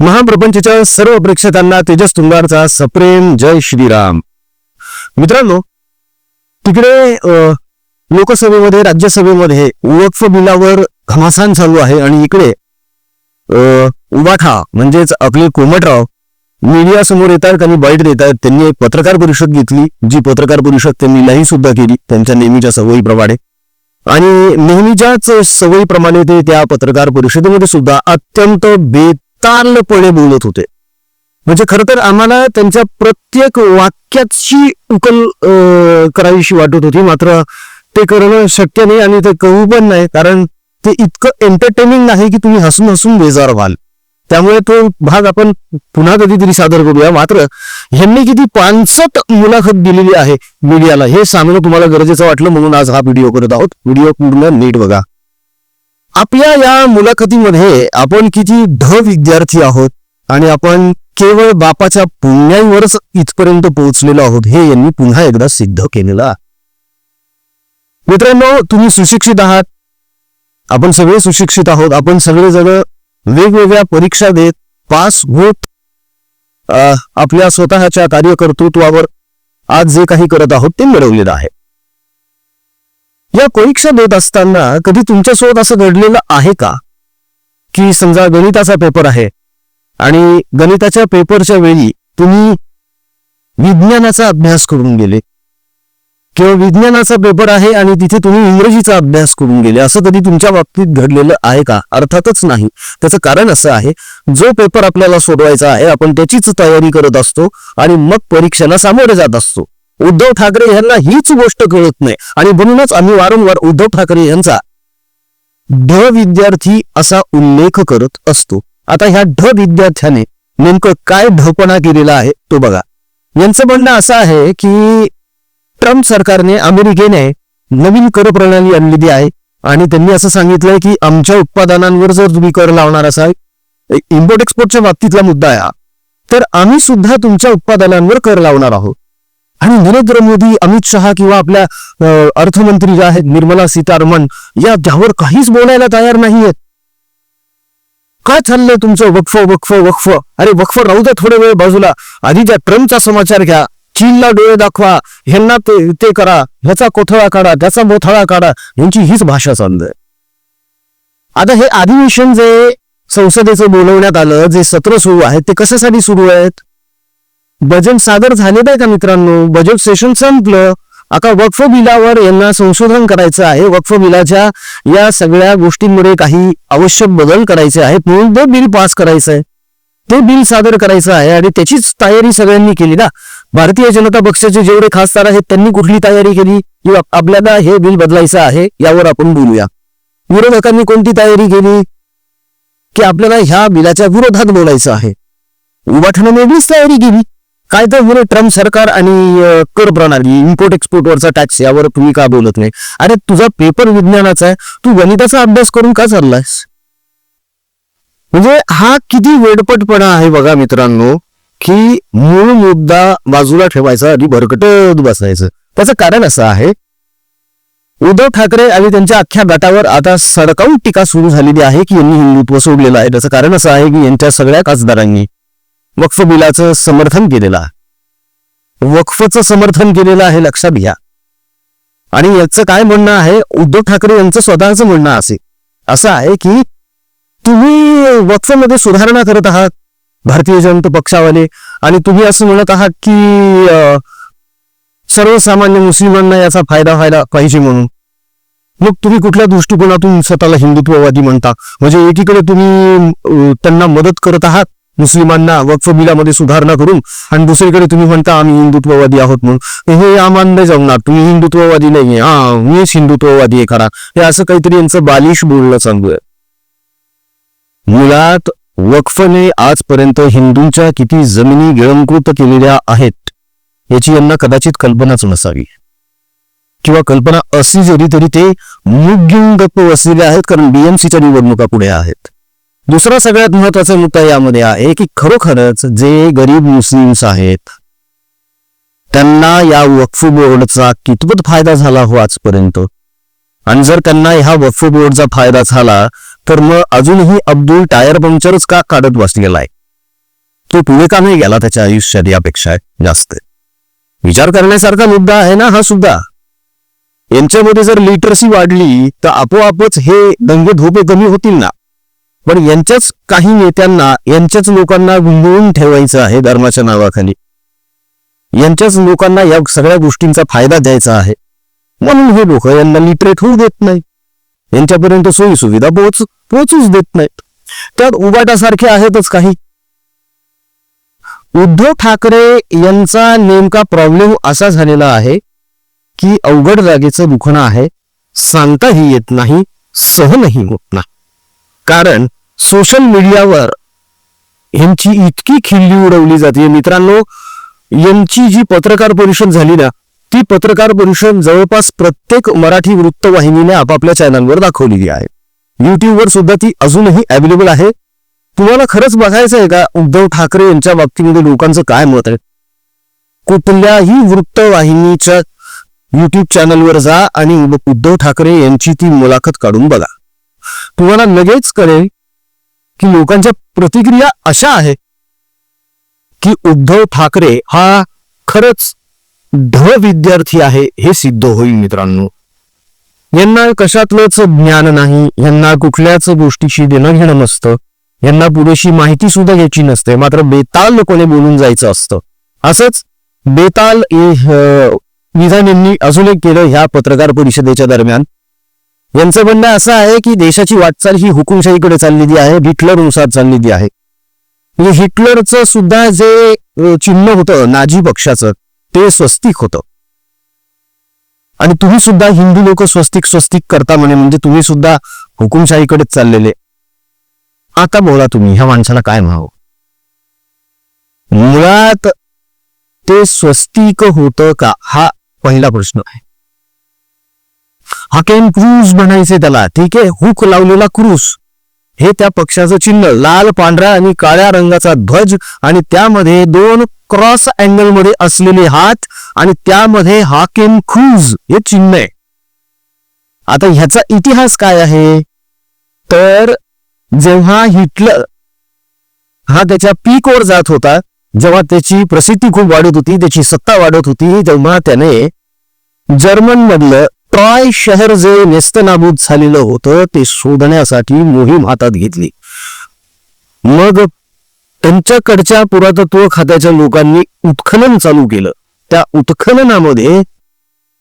महाप्रपंचच्या सर्व प्रेक्षकांना तेजस तुंगारचा सप्रेम जय श्रीराम. मित्रांनो तिकडे लोकसभेमध्ये राज्यसभेमध्ये वक्फ बिलावर घमासान चालू आहे आणि इकडे उबाठा म्हणजेच आपले कोमटराव मीडिया समोर येत आहेत आणि बाईट देत आहेत त्यांनी एक पत्रकार परिषद घेतली जी पत्रकार परिषद त्यांनी नाही सुद्धा केली त्यांच्या नेहमीच्या सवयीप्रमाणे. आणि नेहमीच्याच सवयीप्रमाणे ते त्या पत्रकार परिषदेमध्ये सुद्धा अत्यंत बेत बेतालपणे बोलत होते. म्हणजे खरं तर आम्हाला त्यांच्या प्रत्येक वाक्याची उकल करावीशी वाटत होती. मात्र ते करणं शक्य नाही आणि ते कळू पण नाही. कारण ते इतकं एंटरटेनिंग नाही की तुम्ही हसून हसून बेजार व्हाल. त्यामुळे तो भाग आपण पुन्हा कधीतरी सादर करूया. मात्र ह्यांनी किती पानसट मुलाखत दिलेली आहे मीडियाला हे सांगणं तुम्हाला गरजेचं वाटलं म्हणून आज हा व्हिडिओ करत आहोत. व्हिडिओ पूर्ण नीट बघा. आपल्या या मुलाखतीमध्ये आपण किती ढ विद्यार्थी आहोत आणि आपण केवळ बापाच्या पुण्याईवरच इथपर्यंत पोहोचलेलो आहोत हे यांनी पुन्हा एकदा सिद्ध केलेलं आहे. मित्रांनो तुम्ही सुशिक्षित आहात. आपण सगळे सुशिक्षित आहोत. आपण सगळेजण वेगवेगळ्या परीक्षा देत पास होत आपल्या स्वतःच्या कार्यकर्तृत्वावर आज जे काही करत आहोत ते मिळवलेलं आहे. या परीक्षा देत असताना कधी तुमच्यासोबत असं घडलेलं आहे का? की समजा गणिताचा पेपर आहे आणि गणिताच्या पेपरच्या वेळी तुम्ही विज्ञानाचा अभ्यास करून गेले. किंवा विज्ञानाचा पेपर आहे आणि तिथे तुम्ही इंग्रजीचा अभ्यास करून गेले. असं कधी तुमच्या बाबतीत घडलेलं आहे का? अर्थातच नाही. त्याचं कारण असं आहे जो पेपर आपल्याला सोडवायचा आहे आपण त्याचीच तयारी करत असतो आणि मग परीक्षेला सामोरे जात असतो. उद्धव ठाकरे यांना हीच गोष्ट कळत नाही. आणि म्हणूनच आम्ही वारंवार उद्धव ठाकरे यांचा ढ विद्यार्थी असा उल्लेख करत असतो. आता ह्या ढ विद्यार्थ्याने नेमकं काय ढपणा केलेला आहे तो बघा. यांचं म्हणणं असं आहे की ट्रम्प सरकारने अमेरिकेने नवीन कर प्रणाली आणलेली आहे. आणि त्यांनी असं सांगितलंय की आमच्या उत्पादनांवर जर तुम्ही कर लावणार असाल इम्पोर्ट एक्सपोर्टच्या बाबतीतला मुद्दा आहे तर आम्ही सुद्धा तुमच्या उत्पादनांवर कर लावणार आहोत. आणि नरेंद्र मोदी अमित शहा किंवा आपल्या अर्थमंत्री ज्या आहेत निर्मला सीतारमण या त्यावर काहीच बोलायला तयार नाहीयेत. काय चाललंय तुमचं? वक्फ वक्फ वक्फ. अरे वक्फ राहू द्या थोडे वेळ बाजूला. आधी त्या ट्रम्पचा समाचार घ्या. चीनला डोळे दाखवा. ह्यांना ते ते करा. ह्याचा कोथळा काढा. त्याचा मोथळा काढा. यांची हीच भाषा चाललंय. आता हे अधिवेशन जे संसदेचं बोलवण्यात आलं जे सत्र सुरू आहे ते कशासाठी सुरू आहेत? बजेट सादर झाले आहे का मित्रांनो? बजेट सेशन संपलं. आता वक्फ बिलावर यांना संशोधन करायचं आहे. वक्फ बिलाच्या या सगळ्या गोष्टींमध्ये काही आवश्यक बदल करायचे आहेत म्हणून ते बिल पास करायचं आहे. ते बिल सादर करायचं आहे आणि त्याचीच तयारी सगळ्यांनी केली ना? भारतीय जनता पक्षाचे जेवढे खासदार आहेत त्यांनी कुठली तयारी केली? की आपल्याला हे बिल बदलायचं आहे यावर आपण बोलूया. विरोधकांनी कोणती तयारी केली? की आपल्याला ह्या बिलाच्या विरोधात बोलायचं आहे. उभाठणाने वेगळीच तयारी केली. काय तर म्हणे ट्रम्प सरकार आणि कर प्रणाली इम्पोर्ट एक्सपोर्ट वरचा टॅक्स यावर तुम्ही का बोलत नाही? अरे तुझा पेपर विज्ञानाचा आहे. तू गणिताचा अभ्यास करून का चाललायस? म्हणजे हा किती वेडपटपणा आहे बघा मित्रांनो की मूळ मुद्दा बाजूला ठेवायचा आणि भरकटत बसायचं. त्याचं कारण असं आहे उद्धव ठाकरे आणि त्यांच्या अख्ख्या गटावर आता सडकाऊन टीका सुरू झालेली आहे की यांनी हिंदुत्व सोडलेलं आहे. त्याचं कारण असं आहे की यांच्या सगळ्या खासदारांनी वक्फ बिलाचं समर्थन केलेलं आहे. वक्फचं समर्थन केलेलं आहे लक्षात घ्या. आणि याचं काय म्हणणं आहे? उद्धव ठाकरे यांचं स्वतःचं म्हणणं असे असं आहे की तुम्ही वक्फमध्ये सुधारणा करत आहात भारतीय जनता पक्षावाले आणि तुम्ही असं म्हणत आहात की सर्वसामान्य मुस्लिमांना याचा फायदा व्हायला पाहिजे म्हणून. मग तुम्ही कुठल्या दृष्टिकोनातून स्वतःला हिंदुत्ववादी म्हणता? म्हणजे एकीकडे तुम्ही त्यांना मदत करत आहात मुस्लिमांना वक्फ बिलामध्ये सुधारणा करून आणि दुसरीकडे तुम्ही म्हणता आम्ही हिंदुत्ववादी आहोत म्हणून. हे आम्हाला जमणार तुम्ही हिंदुत्ववादी नाहीये. हा मीच हिंदुत्ववादी आहे खरा. हे असं काहीतरी यांचं बालिश बोलणं चालू आहे. मुळात वक्फने आजपर्यंत हिंदूंच्या किती जमिनी गिळंकृत केलेल्या आहेत याची यांना कदाचित कल्पनाच नसावी. किंवा कल्पना असली जरी तरी ते मूग घेऊन गप्प बसलेले आहेत कारण बीएमसीच्या निवडणुका पुढे आहेत. दुसरा सगळ्यात महत्त्वाचा मुद्दा यामध्ये आहे की खरोखरच जे गरीब मुस्लिम्स आहेत त्यांना या वक्फ बोर्डचा कितपत फायदा झाला हो आजपर्यंत? आणि जर त्यांना ह्या वक्फ बोर्डचा फायदा झाला तर मग अजूनही अब्दुल टायर पंक्चरच का काढत बसलेला आहे? तो पुढे का नाही गेला त्याच्या आयुष्यात यापेक्षा जास्त? विचार करण्यासारखा मुद्दा आहे ना हा सुद्धा. यांच्यामध्ये जर लिटरसी वाढली तर आपोआपच हे दंगे धोपे कमी होतील ना? पण यांच्याच काही नेत्यांना यांच्याच लोकांना गुंतवून ठेवायचं आहे धर्माच्या नावाखाली. यांच्याच लोकांना या सगळ्या गोष्टींचा फायदा द्यायचा आहे. म्हणून हे लोक यांना लिटरेट होऊ देत नाही यांच्यापर्यंत सोयी सुविधा पोहोच पोहोचूच देत नाहीत. त्यात उबाटासारखे आहेतच काही. उद्धव ठाकरे यांचा नेमका प्रॉब्लेम असा झालेला आहे की अवघड जागेचं दुखणं आहे. सांगताही येत नाही सहनही होत नाही. कारण सोशल मीडियावर यांची इतकी खिल्ली उडवली जाते. मित्रांनो यांची जी पत्रकार परिषद झाली ना ती पत्रकार परिषद जवळपास प्रत्येक मराठी वृत्तवाहिनीने आपापल्या चॅनलवर दाखवलेली आहे. युट्यूबवर सुद्धा ती अजूनही अवेलेबल आहे. तुम्हाला खरंच बघायचं आहे का उद्धव ठाकरे यांच्या बाबतीमध्ये लोकांचं काय मत आहे? कुठल्याही वृत्तवाहिनीच्या युट्यूब चॅनलवर जा आणि उद्धव ठाकरे यांची ती मुलाखत काढून बघा. तुम्हाला लगेच कळेल की लोकांच्या प्रतिक्रिया अशा आहे की उद्धव ठाकरे हा खरंच ढ विद्यार्थी आहे हे सिद्ध होईल मित्रांनो. यांना कशातलंच ज्ञान नाही यांना कुठल्याच गोष्टीशी देणं घेणं नसतं यांना पुरेशी माहिती सुद्धा घ्यायची नसते मात्र बेताल कोणी बोलून जायचं असतं. असंच बेताल विधान यांनी अजून एक केलं ह्या पत्रकार परिषदेच्या दरम्यान. यांचं म्हणणं असं आहे की देशाची वाटचाल ही हुकुमशाहीकडे चाललेली आहे हिटलरनुसार चाललेली आहे. म्हणजे हिटलरचं सुद्धा जे चिन्ह होतं नाझी पक्षाचं ते स्वस्तिक होतं. आणि तुम्ही सुद्धा हिंदू लोक स्वस्तिक स्वस्तिक करता म्हणे म्हणजे तुम्ही सुद्धा हुकुमशाहीकडेच चाललेले. आता बोला तुम्ही ह्या माणसाला काय म्हणावं? मुळात ते स्वस्तिक होतं का? हा पहिला प्रश्न आहे. हकेन क्रूज म्हणायचे त्याला ठीक आहे? हुक लावलेला क्रूज. हे त्या पक्षाचं चिन्ह लाल पांढऱ्या आणि काळ्या रंगाचा ध्वज आणि त्यामध्ये दोन क्रॉस अँगलमध्ये असलेले हात आणि त्यामध्ये हाकेन क्रूज हे चिन्ह आहे. आता ह्याचा इतिहास काय आहे? तर जेव्हा हिटलर हा त्याच्या पीकवर जात होता जेव्हा त्याची प्रसिद्धी खूप वाढत होती त्याची सत्ता वाढत होती तेव्हा त्याने जर्मन मधलं ट्रॉय शहर जे नेस्तनाबूत झालेलं होतं ते शोधण्यासाठी मोहीम हातात घेतली. मग त्यांच्याकडच्या पुरातत्व खात्याच्या लोकांनी उत्खनन चालू केलं. त्या उत्खननामध्ये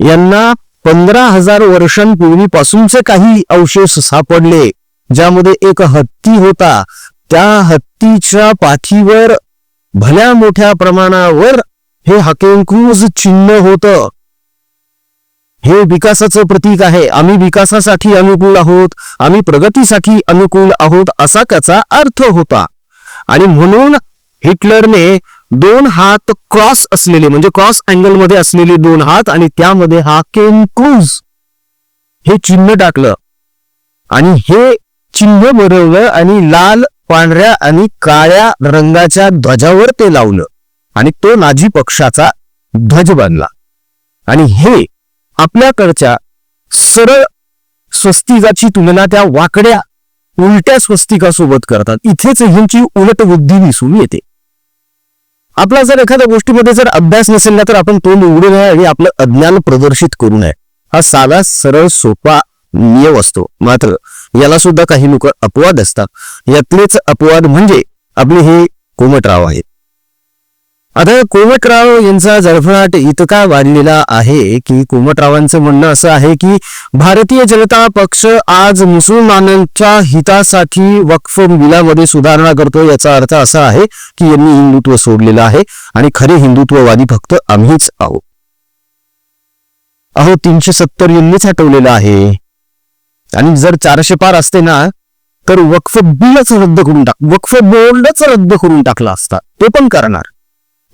यांना पंधरा हजार वर्षांपूर्वीपासूनचे काही अवशेष सापडले ज्यामध्ये एक हत्ती होता. त्या हत्तीच्या पाठीवर भल्या मोठ्या प्रमाणावर हे हकेंक्रूज चिन्ह होतं. हे विकासाचं प्रतीक आहे. आम्ही विकासासाठी अनुकूल आहोत. आम्ही प्रगतीसाठी अनुकूल आहोत असा त्याचा अर्थ होता. आणि म्हणून हिटलरने दोन हात क्रॉस असलेले म्हणजे क्रॉस अँगलमध्ये असलेले दोन हात आणि त्यामध्ये हा केनक्रूज हे चिन्ह टाकलं. आणि हे चिन्ह बरवलं आणि लाल पांढऱ्या आणि काळ्या रंगाच्या ध्वजावर ते लावलं. आणि तो नाझी पक्षाचा ध्वज बनला आणि हे आपल्याकडच्या सरळ स्वस्तिकाची तुलना त्या वाकड्या उलट्या स्वस्तिकासोबत करतात. इथेच ह्यांची उलट बुद्धी दिसून येते. आपला जर एखाद्या गोष्टीमध्ये जर अभ्यास नसेल ना तर आपण तोंड उघडू नये आणि आपलं अज्ञान प्रदर्शित करू नये. हा साधा सरळ सोपा नियम असतो. मात्र याला सुद्धा काही लोक अपवाद असतात. यातलेच अपवाद म्हणजे आपले हे कोमटराव आहेत. आता कोमटराव यांचा जळफळाट इतका वाढलेला आहे की कोमटरावांचं म्हणणं असं आहे की भारतीय जनता पक्ष आज मुसलमानांच्या हितासाठी वक्फ बिलामध्ये सुधारणा करतो याचा अर्थ असा आहे की यांनी हिंदुत्व सोडलेलं आहे आणि खरे हिंदुत्ववादी फक्त आम्हीच आहोत. अहो तीनशे सत्तर यांनीच हटवलेलं आहे. आणि जर चारशे पार असते ना तर वक्फ बिलच रद्द करून टाक वक्फ बोर्डच रद्द करून टाकला असता. ते पण करणार.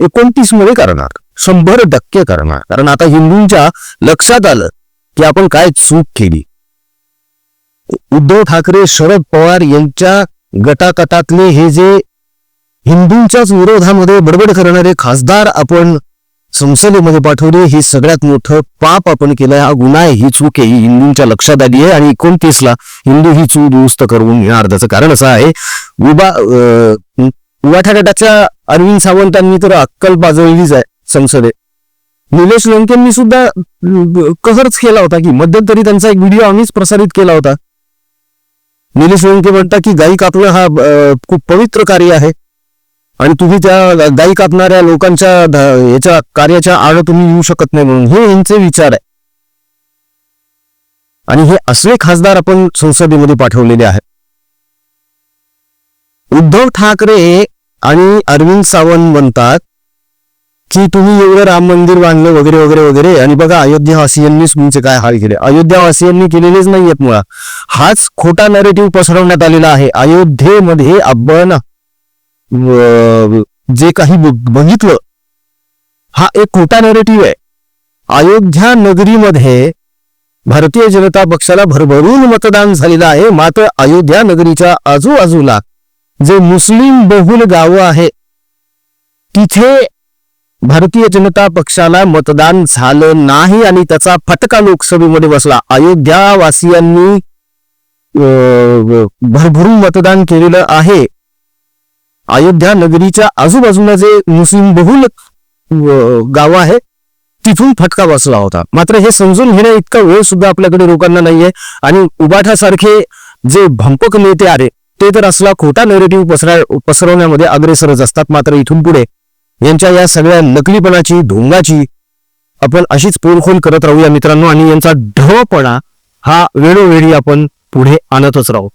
एकोणतीसमध्ये करणार शंभर टक्के करणार. कारण आता हिंदूंच्या लक्षात आलं की आपण काय चूक केली. उद्धव ठाकरे शरद पवार यांच्या गटाकटातले हे जे हिंदूंच्याच विरोधामध्ये बडबड करणारे खासदार आपण संसदेमध्ये पाठवले हे सगळ्यात मोठं पाप आपण केलं हा गुन्हा आहे ही चूक आहे ही हिंदूंच्या लक्षात आली आहे आणि एकोणतीसला हिंदू ही चूक दुरुस्त करून घेणार त्याचं कारण असं आहे उभा अं, गटाच्या अरविंद सावंतांनी तर अक्कल बाजवलीच आहे संसदेत. निलेश लंकेंनी सुद्धा कहरच केला होता की मध्यंतरी त्यांचा एक व्हिडिओ आम्हीच प्रसारित केला होता. निलेश लंके म्हणतात की गायी कापणं हा खूप पवित्र कार्य आहे. आणि तुम्ही त्या गायी कापणाऱ्या लोकांच्या याच्या कार्याच्या आड तुम्ही येऊ शकत नाही म्हणून. हे यांचे विचार आहे. आणि हे असले खासदार आपण संसदेमध्ये पाठवलेले आहेत. उद्धव ठाकरे आणि अरविंद सावंत म्हणतात की तुम्ही एवढं राम मंदिर बांधलं वगैरे वगैरे वगैरे. आणि बघा अयोध्यावासियांनीच तुमचे काय हाल केले. अयोध्यावासियांनी केलेलेच नाहीयेत मुळा हाच खोटा नरेटिव्ह पसरवण्यात आलेला आहे. अयोध्येमध्ये आपण जे काही बघितलं हा एक खोटा नरेटिव्ह आहे. अयोध्या नगरीमध्ये भारतीय जनता पक्षाला भरभरून मतदान झालेलं आहे. मात्र अयोध्या नगरीच्या आजूबाजूला जे मुस्लिम बहुल गावं आहे तिथे भारतीय जनता पक्षाला मतदान झालं नाही आणि त्याचा फटका लोकसभेमध्ये बसला. अयोध्यावासियांनी भरभरून मतदान केलेलं आहे. अयोध्या नगरीच्या आजूबाजूला जे मुस्लिम बहुल गाव आहे तिथून फटका बसला होता. मात्र हे समजून घेण्या इतका वेळ सुद्धा आपल्याकडे लोकांना नाहीये. आणि उबाठासारखे जे भंपक नेते आहे ते तर असला खोटा नेरेटिव्ह पसरा पसरवण्यामध्ये अग्रेसरच असतात मात्र इथून पुढे यांच्या या सगळ्या नकलीपणाची ढोंगाची आपण अशीच पोलखोल करत राहूया मित्रांनो. आणि यांचा ढवपणा हा वेळोवेळी आपण पुढे आणतच राहू.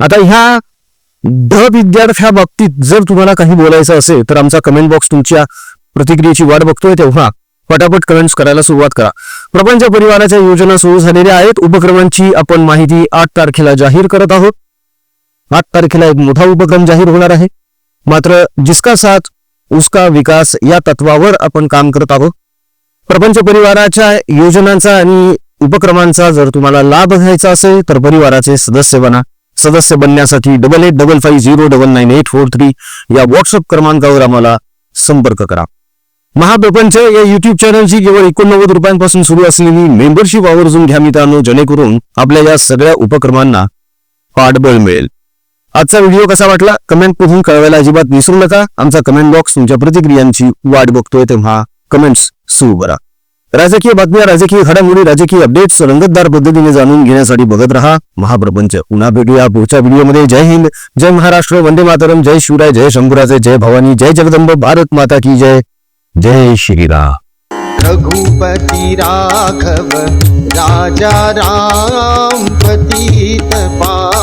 आता ह्या ढ विद्यार्थ्या बाबतीत जर तुम्हाला काही बोलायचं असेल तर आमचा कमेंट बॉक्स तुमच्या प्रतिक्रियेची वाट बघतोय तेव्हा पटापट कमेंट्स करायला सुरुवात करा. प्रपंच परिवाराच्या योजना सुरू झालेल्या आहेत. उपक्रमांची आपण माहिती आठ तारखेला जाहीर करत आहोत. आठ तारखेला एक मोठा उपक्रम जाहीर होणार आहे. मात्र जिसका साथ उसका विकास या तत्वावर आपण काम करत आहोत. प्रपंच परिवाराच्या योजनांचा आणि उपक्रमांचा जर तुम्हाला लाभ घ्यायचा असेल तर परिवाराचे सदस्य बना. सदस्य बनण्यासाठी double eight double five zero double nine eight four three या व्हॉट्सअप क्रमांकावर आम्हाला संपर्क करा. महाप्रपंच या युट्यूब चॅनलची केवळ एकोणनव्वद रुपयांपासून सुरू असलेली मेंबरशिप आवर्जून घ्या मित्रांनो जेणेकरून आपल्या या सगळ्या उपक्रमांना पाठबळ मिळेल. आजचा व्हिडिओ कसा वाटला? कमेंट करून कळवायला अजिबात विसरू नका. आमचा कमेंट बॉक्स तुमच्या प्रतिक्रियांची वाट बघतोय तेव्हा कमेंट्स सुरू करा. राजकीय बातम्या राजकीय घडामोडी राजकीय अपडेट्स रंगतदार पद्धतीने जाणून घेण्यासाठी बघत रहा महाप्रपंच. पुन्हा भेटूया पुढच्या व्हिडिओमध्ये. जय हिंद जय महाराष्ट्र वंदे मातरम जय शिवराय जय शंभुराजे जय भवानी जय जगदंब भारत माता की जय. जय श्रीराम. रघुपती राघव राजा राम पतित